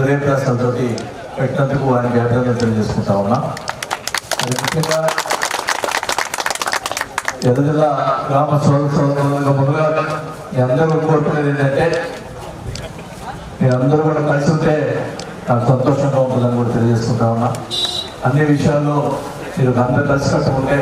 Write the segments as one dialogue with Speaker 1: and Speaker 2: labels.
Speaker 1: హృదయప్రాసాలతోటి పెట్టినందుకు వారికి అభినందన తెలియజేసుకుంటా ఉన్నా. అది ముఖ్యంగా ఎదుగుదల గ్రామ సోదర ముందుగా మీ అందరూ కోరుకునేది ఏంటంటే మీరందరూ కూడా కలిసి ఉంటే నాకు సంతోషంగా ఉంటుందని కూడా తెలియజేసుకుంటా ఉన్నా. అన్ని విషయాల్లో మీరు అందరూ కలిసికట్టు ఉంటే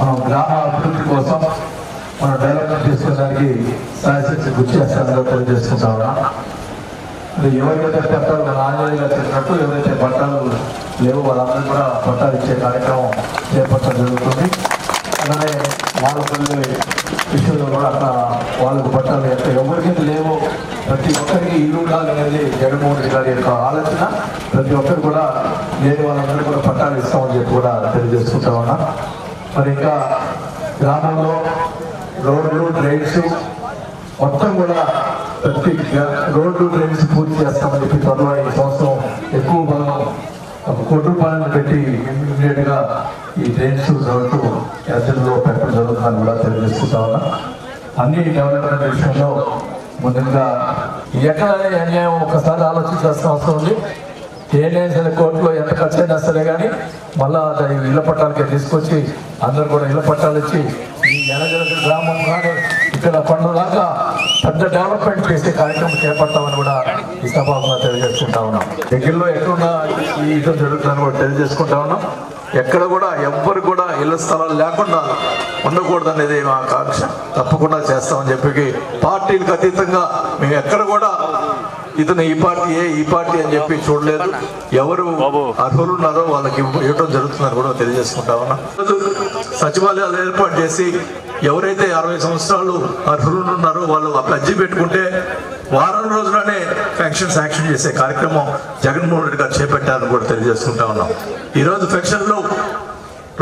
Speaker 1: మనం గ్రామ అభివృద్ధి కోసం మనం డెవలప్మెంట్ చేసుకోవడానికి సాయశక్తి గుర్తు చేస్తానని తెలియజేసుకుంటా ఉన్నా. ఎవరికైతే పట్టాలు మన ఆంజనేయ చెప్పినట్టు ఎవరైతే పట్టాలు లేవు వాళ్ళందరూ కూడా పట్టాలు ఇచ్చే కార్యక్రమం చేపట్టడం జరుగుతుంది. అలానే వాళ్ళ విషయంలో కూడా అక్కడ వాళ్ళకు పట్టాలు ఎక్కడ ఎవరికైతే లేవో ప్రతి ఒక్కరికి ఇల్లు ఉండాలి అనేది జగన్మోహన్ రెడ్డి గారి యొక్క ఆలోచన. ప్రతి ఒక్కరు కూడా లేని వాళ్ళందరూ కూడా పట్టాలు ఇస్తామని చెప్పి కూడా తెలియజేసుకుంటా ఉన్నా. మరి ఇంకా గ్రామంలో రోడ్లు డ్రైన్స్ మొత్తం కూడా ప్రత్యేకంగా రోడ్డు డ్రైన్స్ పూర్తి చేస్తామని చెప్పి త్వరలో ఈ సంవత్సరం ఎక్కువ బలం ఒక కోటి రూపాయలను పెట్టి ఇమీడియట్గా ఈ డ్రైన్స్ జరుగుతూ యాత్రలో పెట్టడం జరుగుతుందని కూడా తెలియజేసుకుంటా ఉన్నా అన్ని డెవలప్మెంట్ విషయంలో ముందుగా ఎక్కడ అన్యాయం ఒకసారి ఆలోచించాల్సిన అవసరం ఉంది ఏదైనా సరే కోర్టులో ఎంత ఖర్చు అయినా సరే కానీ మళ్ళా అది ఇళ్ళ పట్టాలకి తీసుకొచ్చి అందరు కూడా ఇళ్ళ పట్టాలు ఇచ్చి ఈ ఎనగల గ్రామం కానీ ఇక్కడ పండుగలాగా పెద్ద డెవలప్మెంట్ చేసే కార్యక్రమం చేపడతామని కూడా ఈ తెలియజేసుకుంటా ఉన్నాం. దగ్గరలో ఎక్కడున్నా ఈ యుద్ధం జరుగుతుందని కూడా తెలియజేసుకుంటా ఉన్నాం. ఎక్కడ కూడా ఎవ్వరు కూడా ఇళ్ళ స్థలాలు లేకుండా ఉండకూడదు అనేది మా ఆకాంక్ష. తప్పకుండా చేస్తామని చెప్పి పార్టీలకు అతీతంగా మేము ఎక్కడ కూడా ఇతను ఈ పార్టీ ఏ ఈ పార్టీ అని చెప్పి చూడలేదు. ఎవరు అర్హులు ఉన్నారో వాళ్ళకి ఇవ్వడం జరుగుతుందని కూడా తెలియజేసుకుంటా ఉన్నా. సచివాలయాలు ఏర్పాటు చేసి ఎవరైతే అరవై సంవత్సరాలు అర్హులు ఉన్నారో వాళ్ళు అర్జీ పెట్టుకుంటే వారం రోజుల్లోనే పెన్షన్ శాంక్షన్ చేసే కార్యక్రమం జగన్మోహన్ రెడ్డి గారు చేపట్టారని కూడా తెలియజేసుకుంటా ఉన్నాం. ఈరోజు పెన్షన్లో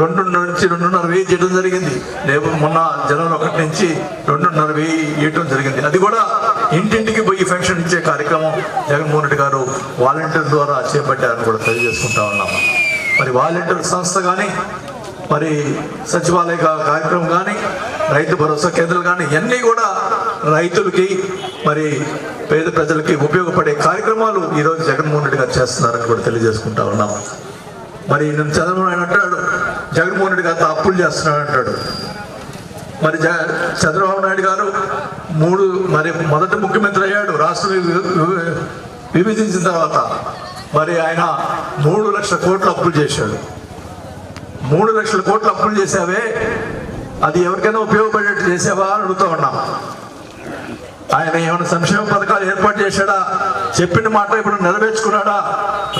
Speaker 1: రెండు నుంచి రెండున్నర వెయ్యి చేయడం జరిగింది. రేపు మొన్న జనవరి ఒకటి నుంచి రెండున్నర వెయ్యి ఇవ్వడం జరిగింది. అది కూడా ఇంటింటికి పోయి పెన్షన్ ఇచ్చే కార్యక్రమం జగన్మోహన్ రెడ్డి గారు వాలంటీర్ ద్వారా చేపట్టారని కూడా తెలియజేసుకుంటా ఉన్నాం. మరి వాలంటీర్ సంస్థ కానీ మరి సచివాలయ కార్యక్రమం కానీ రైతు భరోసా కేంద్రాలు కానీ ఇవన్నీ కూడా రైతులకి మరి పేద ప్రజలకి ఉపయోగపడే కార్యక్రమాలు ఈరోజు జగన్మోహన్ రెడ్డి గారు చేస్తున్నారని కూడా తెలియజేసుకుంటా ఉన్నాం. మరి నేను చంద్రబాబు అంటాడు జగన్మోహన్ రెడ్డి గారితో అప్పులు చేస్తున్నాడు అంటాడు. మరి జ చంద్రబాబు నాయుడు గారు మూడు మరి మొదటి ముఖ్యమంత్రి అయ్యాడు రాష్ట్రం వి- విభజించిన తర్వాత. మరి ఆయన మూడు లక్షల కోట్లు అప్పులు చేశాడు. మూడు లక్షల కోట్లు అప్పులు చేసావే అది ఎవరికైనా ఉపయోగపడేట్టు చేసావా అని అడుగుతూ ఉన్నాం. ఆయన ఏమైనా సంక్షేమ పథకాలు ఏర్పాటు చేశాడా? చెప్పిన మాట ఇప్పుడు నెరవేర్చుకున్నాడా?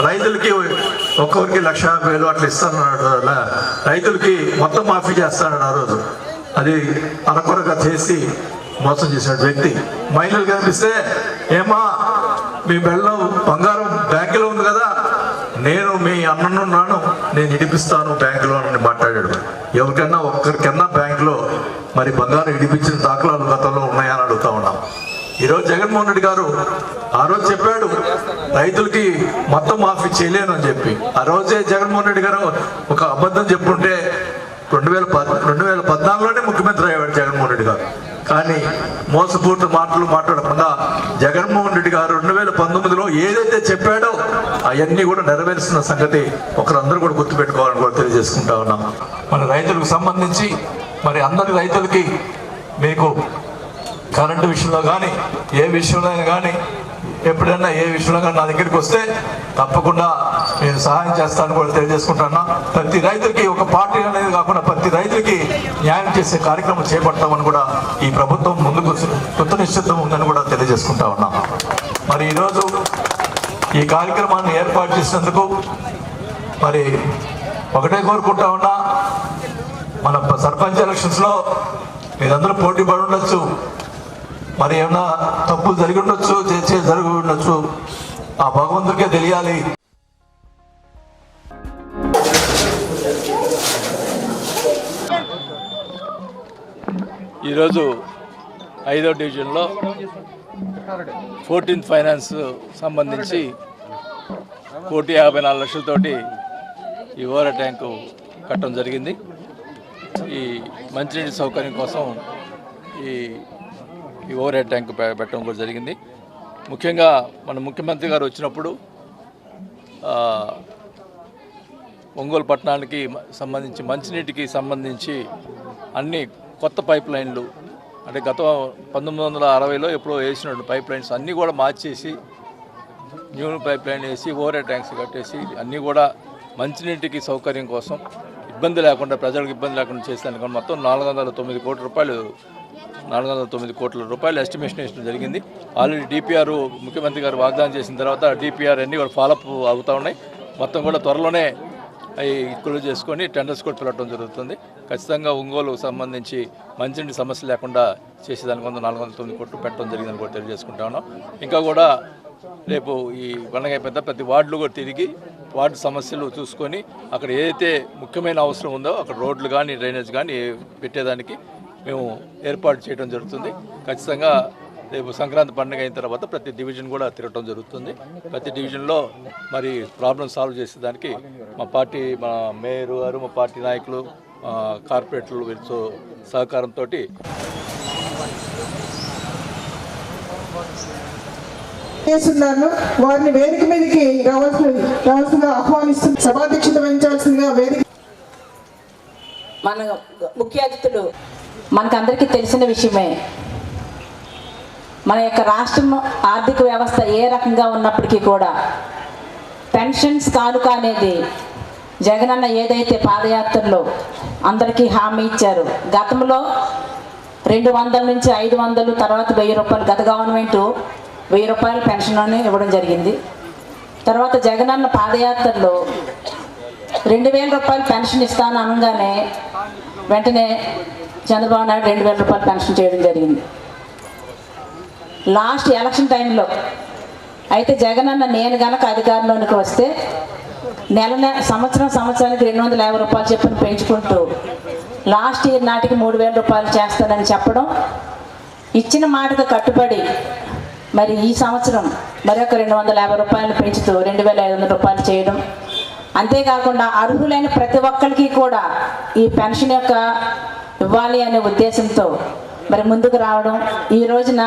Speaker 1: రైతులకి ఒక్కొక్కరికి లక్ష యాభై వేలు అట్లా ఇస్తానన్నాడు అలా రైతులకి మొత్తం మాఫీ చేస్తాడు ఆ రోజు. అది అరకొరగా చేసి మోసం చేసిన వ్యక్తి. మహిళలు కనిపిస్తే ఏమా మీ బెల్లం బంగారం బ్యాంకులో ఉంది కదా నేను మీ అన్ననున్నాను నేను ఇడిపిస్తాను బ్యాంకులో అని మాట్లాడాడు ఎవరికన్నా ఒక్కరికన్నా బ్యాంకులో మరి బంగారం ఇడిపించిన దాఖలాలు గతంలో ఉన్నాయని అడుగుతా ఉన్నాం. ఈరోజు జగన్మోహన్ రెడ్డి గారు ఆ రోజు చెప్పాడు రైతులకి మొత్తం మాఫీ చేయలేను అని చెప్పి. ఆ రోజే జగన్మోహన్ రెడ్డి గారు ఒక అబద్ధం చెప్పుంటే రెండు వేల పద్ రెండు వేల పద్నాలుగులోనే ముఖ్యమంత్రి అయ్యాడు జగన్మోహన్ రెడ్డి గారు. కానీ మోసపూర్తి మాటలు మాట్లాడకుండా జగన్మోహన్ రెడ్డి గారు రెండు వేల పంతొమ్మిదిలో ఏదైతే చెప్పాడో అవన్నీ కూడా నెరవేరుస్తున్న సంగతి ఒకరందరూ కూడా గుర్తుపెట్టుకోవాలని కూడా తెలియజేసుకుంటా ఉన్నాం. మన రైతులకు సంబంధించి మరి అందరి రైతులకి మీకు కరెంటు విషయంలో కానీ ఏ విషయంలో కానీ ఎప్పుడైనా ఏ విషయంలో నా దగ్గరికి వస్తే తప్పకుండా నేను సహాయం చేస్తాను కూడా తెలియజేసుకుంటున్నా ప్రతి రైతుకి ఒక పార్టీ అనేది కాకుండా ప్రతి రైతుకి న్యాయం చేసే కార్యక్రమం చేపడతామని కూడా ఈ ప్రభుత్వం ముందుకు కృత నిశ్చితం ఉందని కూడా తెలియజేసుకుంటా ఉన్నా. మరి ఈరోజు ఈ కార్యక్రమాన్ని ఏర్పాటు చేసినందుకు మరి ఒకటే కోరుకుంటా ఉన్నా మన సర్పంచ్ ఎలక్షన్స్లో మీరందరూ పోటీ పడి ఉండొచ్చు. మరి ఏమన్నా తప్పులు జరిగి ఉండొచ్చు చేసే జరిగి ఉండొచ్చు ఆ భగవంతుడికే తెలియాలి.
Speaker 2: ఈరోజు ఐదో డివిజన్లో ఫోర్టీన్త్ ఫైనాన్స్ సంబంధించి కోటి యాభై నాలుగు లక్షలతోటి ఈ ఓవర్ ట్యాంకు కట్టడం జరిగింది. ఈ మంచినీటి సౌకర్యం కోసం ఈ ఈ ఓవర్ హెడ్ ట్యాంక్ పెట్టడం కూడా జరిగింది. ముఖ్యంగా మన ముఖ్యమంత్రి గారు వచ్చినప్పుడు
Speaker 3: ఒంగోలు పట్టణానికి సంబంధించి మంచినీటికి సంబంధించి అన్ని కొత్త పైప్ లైన్లు అంటే గత పంతొమ్మిది వందల అరవైలో ఎప్పుడో వేసినట్టు పైప్ లైన్స్ అన్నీ కూడా మార్చేసి న్యూ పైప్ లైన్ వేసి ఓవర్ ట్యాంక్స్ కట్టేసి అన్నీ కూడా మంచినీటికి సౌకర్యం కోసం ఇబ్బంది లేకుండా ప్రజలకు ఇబ్బంది లేకుండా చేసేందుకు మొత్తం నాలుగు వందల తొమ్మిది కోట్ల రూపాయలు నాలుగు వందల తొమ్మిది కోట్ల రూపాయలు ఎస్టిమేషన్ వేయడం జరిగింది. ఆల్రెడీ డిపిఆర్ ముఖ్యమంత్రి గారు వాగ్దానం చేసిన తర్వాత డిపిఆర్ అన్నీ కూడా ఫాలోఅప్ అవుతూ ఉన్నాయి. మొత్తం కూడా త్వరలోనే అవి క్లోజ్ చేసుకొని టెండర్స్ కూడా పిలవడం జరుగుతుంది. ఖచ్చితంగా ఒంగోలు సంబంధించి మంచినీటి సమస్య లేకుండా చేసేదానికి వంద నాలుగు వందల తొమ్మిది కోట్లు పెట్టడం జరిగిందని కూడా తెలియజేసుకుంటా ఉన్నాం. ఇంకా కూడా రేపు ఈ పండగ పెద్ద ప్రతి వార్డులు కూడా తిరిగి వార్డు సమస్యలు చూసుకొని అక్కడ ఏదైతే ముఖ్యమైన అవసరం ఉందో అక్కడ రోడ్లు కానీ డ్రైనేజ్ కానీ పెట్టేదానికి మేము ఏర్పాటు చేయడం జరుగుతుంది. ఖచ్చితంగా రేపు సంక్రాంతి పండుగ అయిన తర్వాత ప్రతి డివిజన్ కూడా తిరగటం జరుగుతుంది. ప్రతి డివిజన్లో మరి ప్రాబ్లం సాల్వ్ చేసేదానికి మా పార్టీ మా మేయర్ గారు మా పార్టీ నాయకులు మా కార్పొరేటర్లు వీరితో సహకారంతో
Speaker 4: చేస్తున్నాను. వారిని వేదిక మీదకి రావాల్సిన రావాల్సిందిగా ఆహ్వానిస్తుంది సభాధ్యక్షత వహించాల్సిందిగా వేదిక
Speaker 5: మన ముఖ్య అతిథులు మనకందరికీ తెలిసిన విషయమే. మన యొక్క రాష్ట్రం ఆర్థిక వ్యవస్థ ఏ రకంగా ఉన్నప్పటికీ కూడా పెన్షన్స్ కానుక అనేది జగనన్న ఏదైతే పాదయాత్రలో అందరికీ హామీ ఇచ్చారు గతంలో రెండు వందల నుంచి ఐదు వందలు తర్వాత వెయ్యి రూపాయలు గత గవర్నమెంట్ వెయ్యి రూపాయల పెన్షన్ అని ఇవ్వడం జరిగింది. తర్వాత జగనన్న పాదయాత్రలో రెండు వేల రూపాయలు పెన్షన్ ఇస్తాను అనగానే వెంటనే చంద్రబాబు నాయుడు రెండు వేల రూపాయలు పెన్షన్ చేయడం జరిగింది. లాస్ట్ ఎలక్షన్ టైంలో అయితే జగన్ అన్న నేను గనక అధికారంలోనికి వస్తే నెల నెల సంవత్సరం సంవత్సరానికి రెండు వందల యాభై రూపాయలు చెప్పని పెంచుకుంటూ లాస్ట్ ఇయర్ నాటికి మూడు వేల రూపాయలు చేస్తానని చెప్పడం ఇచ్చిన మాటకు కట్టుబడి మరి ఈ సంవత్సరం మరొక రెండు వందల యాభై రూపాయలు పెంచుతూ రెండు వేల ఐదు వందల రూపాయలు చేయడం. అంతేకాకుండా అర్హులైన ప్రతి ఒక్కరికి కూడా ఈ పెన్షన్ యొక్క ఇవ్వాలి అనే ఉద్దేశంతో మరి ముందుకు రావడం. ఈ రోజున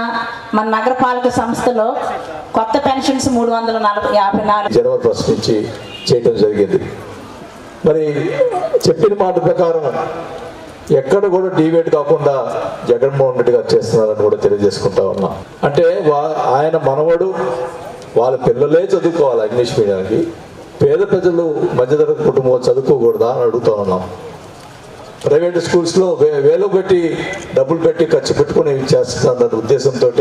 Speaker 5: మన నగరపాలక సంస్థలో కొత్త పెన్షన్స్ మూడు వందల నలభై యాభై నాలుగు.
Speaker 1: జనవరి ఫస్ట్ నుంచి చేయటం జరిగింది. మరి చెప్పిన మాట ప్రకారం ఎక్కడ కూడా డివేట్ కాకుండా జగన్మోహన్ రెడ్డి గారు చేస్తున్నారని కూడా తెలియజేసుకుంటా ఉన్నా. అంటే వా ఆయన మనవడు వాళ్ళ పిల్లలే చదువుకోవాలి ఇంగ్లీష్ మీడియానికి. పేద ప్రజలు మధ్యతరగతి కుటుంబం చదువుకోకూడదా అని అడుగుతా ఉన్నాం. ప్రైవేట్ స్కూల్స్లో వే వేలు పెట్టి డబ్బులు పెట్టి ఖర్చు పెట్టుకుని చేస్తున్న ఉద్దేశంతో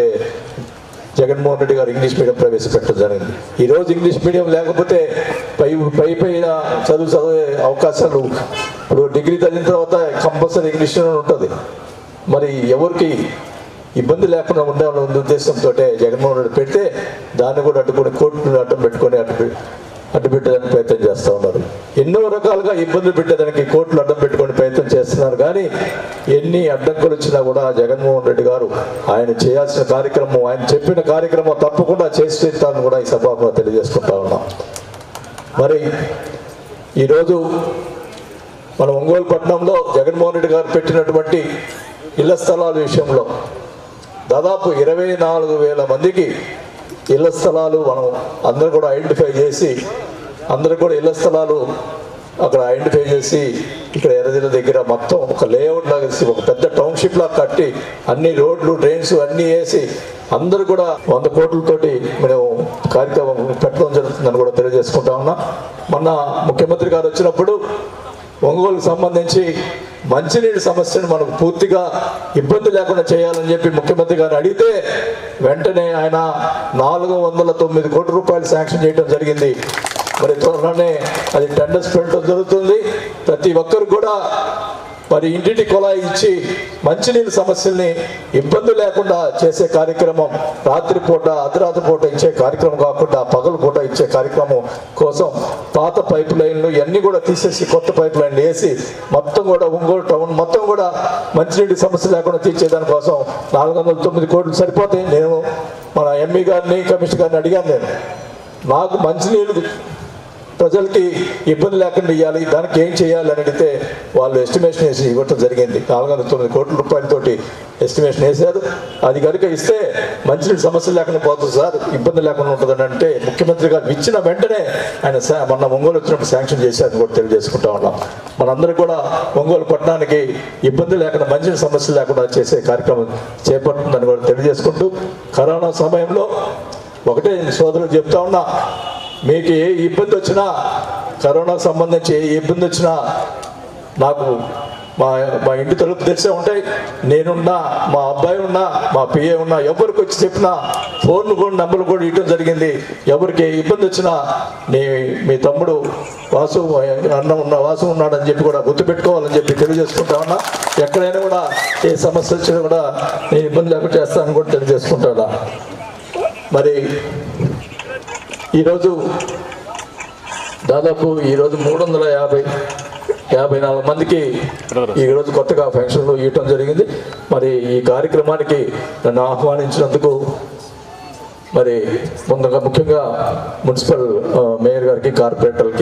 Speaker 1: జగన్మోహన్ రెడ్డి గారు ఇంగ్లీష్ మీడియం ప్రవేశపెట్టడం జరిగింది. ఈరోజు ఇంగ్లీష్ మీడియం లేకపోతే పై పై పైన చదువు చదివే అవకాశాలు ఇప్పుడు డిగ్రీ చదివిన తర్వాత కంపల్సరీ ఇంగ్లీష్ ఉంటుంది. మరి ఎవరికి ఇబ్బంది లేకుండా ఉండాలన్న ఉద్దేశంతో జగన్మోహన్ రెడ్డి పెడితే దాన్ని కూడా అడ్డుకొని కోర్టును అడ్డం పెట్టుకొని అడ్డు పె- అడ్డు పెట్టడానికి ప్రయత్నం చేస్తూ ఉన్నారు. ఎన్నో రకాలుగా ఇబ్బందులు పెట్టేదానికి కోర్టులు అడ్డం పెట్టుకునే ప్రయత్నం చేస్తున్నారు. కానీ ఎన్ని అడ్డంకులు వచ్చినా కూడా జగన్మోహన్ రెడ్డి గారు ఆయన చేయాల్సిన కార్యక్రమం ఆయన చెప్పిన కార్యక్రమం తప్పకుండా చేసి తీరుతానని కూడా ఈ సభలో తెలియజేసుకుంటా ఉన్నాం. మరి ఈరోజు మన ఒంగోలు పట్టణంలో జగన్మోహన్ రెడ్డి గారు పెట్టినటువంటి ఇళ్ళ స్థలాల విషయంలో దాదాపు ఇరవై నాలుగు వేల మందికి ఇళ్ళ స్థలాలు మనం అందరూ కూడా ఐడెంటిఫై చేసి అందరూ కూడా ఇళ్ళ స్థలాలు అక్కడ ఐడెంటిఫై చేసి ఇక్కడ ఎర్రదిల్ల దగ్గర మొత్తం ఒక లేఅవుట్ లాగా వేసి ఒక పెద్ద టౌన్షిప్ లాగా కట్టి అన్ని రోడ్లు డ్రైన్స్ అన్నీ వేసి అందరూ కూడా వంద కోట్లతోటి మేము కార్యక్రమం పెట్టడం జరుగుతుందని కూడా తెలియజేసుకుంటా ఉన్నా. మొన్న ముఖ్యమంత్రి గారు వచ్చినప్పుడు ఒంగోలుకు సంబంధించి మంచినీటి సమస్యను మనకు పూర్తిగా ఇబ్బంది లేకుండా చేయాలని చెప్పి ముఖ్యమంత్రి గారు అడిగితే వెంటనే ఆయన నాలుగు వందల తొమ్మిది కోట్ల రూపాయలు శాంక్షన్ చేయడం జరిగింది. మరి త్వరలోనే అది టెండర్స్ పెట్టడం జరుగుతుంది ప్రతి ఒక్కరు కూడా మరి ఇంటింటి కుళాయి ఇచ్చి మంచినీళ్ళ సమస్యల్ని ఇబ్బంది లేకుండా చేసే కార్యక్రమం రాత్రిపూట అర్ధరాత్రి పూట ఇచ్చే కార్యక్రమం కాకుండా పగలు పూట ఇచ్చే కార్యక్రమం కోసం పాత పైప్ లైన్లు ఇవన్నీ కూడా తీసేసి కొత్త పైప్ లైన్లు వేసి మొత్తం కూడా ఒంగోలు టౌన్ మొత్తం కూడా మంచినీటి సమస్య లేకుండా తీర్చేదాని కోసం నాలుగు వందల తొమ్మిది కోట్లు సరిపోతాయి. నేను మన ఎంఈ గారిని కమిషనర్ గారిని అడిగాను నేను. నాకు మంచినీళ్ళు ప్రజలకి ఇబ్బంది లేకుండా ఇవ్వాలి దానికి ఏం చేయాలి అని అడిగితే వాళ్ళు ఎస్టిమేషన్ వేసి ఇవ్వటం జరిగింది. నాలుగు వందల తొమ్మిది కోట్ల రూపాయలతోటి ఎస్టిమేషన్ వేశారు. అది కనుక ఇస్తే మంచినీటి సమస్య లేకుండా పోతుంది సార్ ఇబ్బంది లేకుండా ఉంటుందని అంటే ముఖ్యమంత్రి గారు ఇచ్చిన వెంటనే ఆయన మొన్న ఒంగోలు వచ్చినప్పుడు శాంక్షన్ చేశారని కూడా తెలియజేసుకుంటా ఉన్నాం. మనందరూ కూడా ఒంగోలు పట్టణానికి ఇబ్బంది లేకుండా మంచి సమస్య లేకుండా చేసే కార్యక్రమం చేపడుతుందని కూడా తెలియజేసుకుంటూ కరోనా సమయంలో ఒకటే సోదరులు చెప్తా ఉన్నా మీకు ఏ ఇబ్బంది వచ్చినా కరోనాకు సంబంధించి ఏ ఇబ్బంది వచ్చినా నాకు మా మా ఇంటి తలుపు తెరిసే ఉంటాయి. నేనున్నా మా అబ్బాయి ఉన్నా మా పిఏ ఉన్నా ఎవరికి వచ్చి చెప్పినా ఫోన్ కూడా నెంబర్లు కూడా ఇవ్వడం జరిగింది. ఎవరికి ఇబ్బంది వచ్చినా నీ మీ తమ్ముడు వాసు అన్న ఉన్న వాసు ఉన్నాడని చెప్పి కూడా గుర్తుపెట్టుకోవాలని చెప్పి తెలియజేసుకుంటా ఉన్నా. ఎక్కడైనా కూడా ఏ సమస్య వచ్చినా కూడా నేను ఇబ్బంది లేకుండా చేస్తానని కూడా తెలియజేసుకుంటా మరి ఈరోజు దాదాపు ఈరోజు మూడు వందల యాభై యాభై నాలుగు మందికి ఈరోజు కొత్తగా పెన్షన్లు ఇవ్వటం జరిగింది. మరి ఈ కార్యక్రమానికి నన్ను ఆహ్వానించినందుకు మరి ముందుగా ముఖ్యంగా మున్సిపల్ మేయర్ గారికి కార్పొరేటర్కి